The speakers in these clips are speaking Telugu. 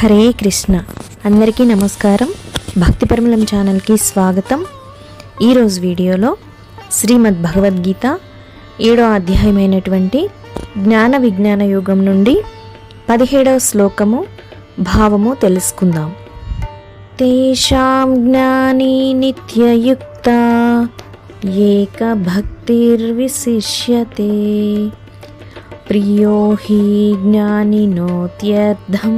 హరే కృష్ణ. అందరికీ నమస్కారం. భక్తి పరిమళం ఛానల్కి స్వాగతం. ఈరోజు వీడియోలో శ్రీమద్ భగవద్గీత ఏడో అధ్యాయమైనటువంటి జ్ఞాన విజ్ఞాన యుగం నుండి పదిహేడవ శ్లోకము భావము తెలుసుకుందాం. తేషాం జ్ఞాని నిత్యయుక్త ఏక భక్తిర్విశిష్యతే ప్రియో హి జ్ఞానినోత్యర్థం.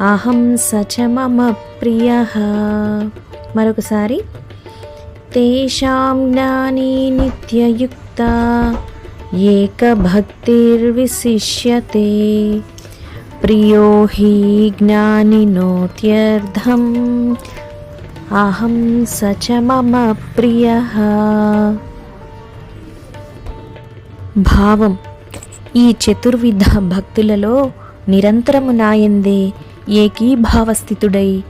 అహం సచ మమ ప్రియ. మరొకసారి. తేషాం జ్ఞాని నిత్యయుక్త ఏకభక్తిర్విశిష్యతే. ప్రియో హి జ్ఞానినోత్యర్థం అహం సచ మమ ప్రియ. భావం. ఈ చతుర్విధ భక్తులలో నిరంతరము నాయందే ఏకీభావస్థితుడై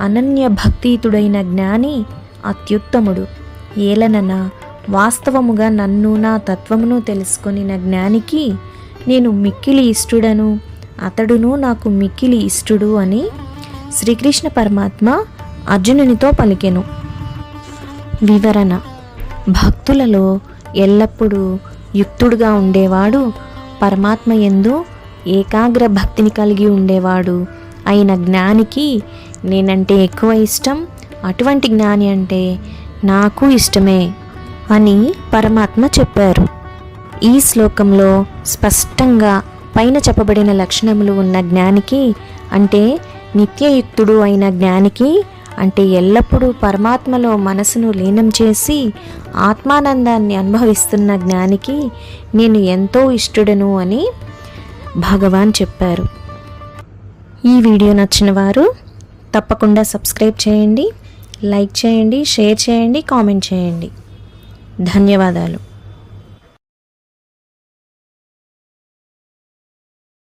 అనన్య భక్తితుడైన జ్ఞాని అత్యుత్తముడు. ఏలనన వాస్తవముగా నన్ను నా తత్వమును తెలుసుకొనిన జ్ఞానికి నేను మిక్కిలి ఇష్టుడను అతడును నాకు మిక్కిలి ఇష్టుడు అని శ్రీకృష్ణ పరమాత్మ అర్జునునితో పలికెను. వివరణ. భక్తులలో ఎల్లప్పుడూ యుక్తుడుగా ఉండేవాడు పరమాత్మ ఎందు ఏకాగ్ర భక్తిని కలిగి ఉండేవాడు. అయిన జ్ఞానికి నేనంటే ఎక్కువ ఇష్టం అటువంటి జ్ఞాని అంటే నాకు ఇష్టమే అని పరమాత్మ చెప్పారు. ఈ శ్లోకంలో స్పష్టంగా పైన చెప్పబడిన లక్షణములు ఉన్న జ్ఞానికి అంటే నిత్యయుక్తుడు అయిన జ్ఞానికి అంటే ఎల్లప్పుడూ పరమాత్మలో మనసును లీనం చేసి ఆత్మానందాన్ని అనుభవిస్తున్న జ్ఞానికి నేను ఎంతో ఇష్టడను అని భగవాన్ చెప్పారు. ఈ వీడియో నచ్చిన వారు తప్పకుండా సబ్స్క్రైబ్ చేయండి లైక్ చేయండి షేర్ చేయండి కామెంట్ చేయండి. ధన్యవాదాలు.